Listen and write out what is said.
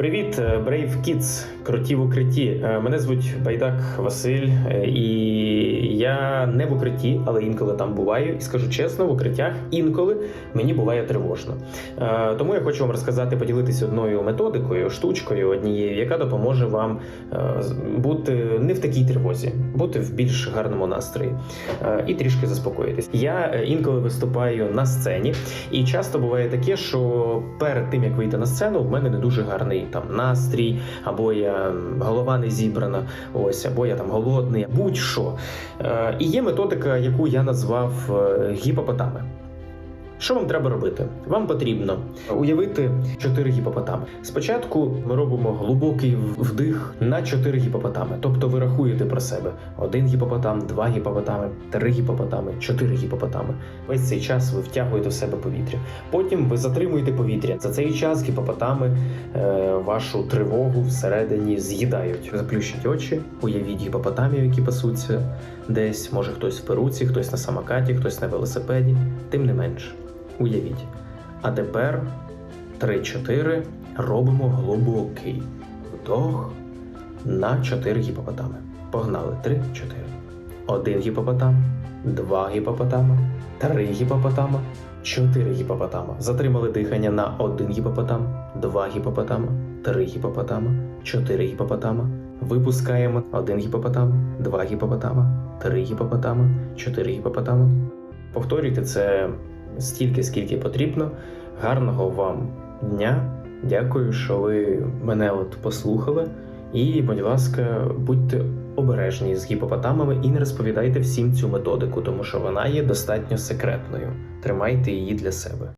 Привіт, е, Brave Kids, круті в укритті. Е, Мене звуть Байдак Василь, е, і я не в укритті, але інколи там буваю. І скажу чесно, в укриттях інколи мені буває тривожно. Тому я хочу вам розказати, поділитися одною методикою, штучкою однією, яка допоможе вам бути не в такій тривозі, бути в більш гарному настрої і трішки заспокоїтись. Я інколи виступаю на сцені, і часто буває таке, що перед тим як вийти на сцену, в мене не дуже гарний там настрій, або я голова не зібрана, ось, або я там голодний, будь-що. Е, І є методика, яку я назвав е, гіпопотами. Що вам треба робити? Вам потрібно уявити чотири гіпопотами. Спочатку ми робимо глибокий вдих на чотири гіпопотами. Тобто ви рахуєте про себе один гіпопотам, два гіпопотами, три гіпопотами, чотири гіпопотами. Весь цей час ви втягуєте в себе повітря. Потім ви затримуєте повітря. За цей час гіпопотами е, вашу тривогу всередині з'їдають. Заплющіть очі, уявіть гіпопотамів, які пасуться десь. Може хтось в перуці, хтось на самокаті, хтось на велосипеді. Тим не менш, уявіть. А тепер 3-4 робимо глибокий вдох на 4 гіпопотами. Погнали 3-4. Один гіпопотам, два гіпопотама, три гіпопотама, чотири гіпопотама. Затримали дихання на один гіпопотам, два гіпопотама, три гіпопотама, чотири гіпопотама. Випускаємо один гіпопотам, два гіпопотама, три гіпопотама, чотири гіпопотама. Повторюйте це стільки, скільки потрібно. Гарного вам дня. Дякую, що ви мене от послухали. І, будь ласка, будьте обережні з гіпопотамами і не розповідайте всім цю методику, тому що вона є достатньо секретною. Тримайте її для себе.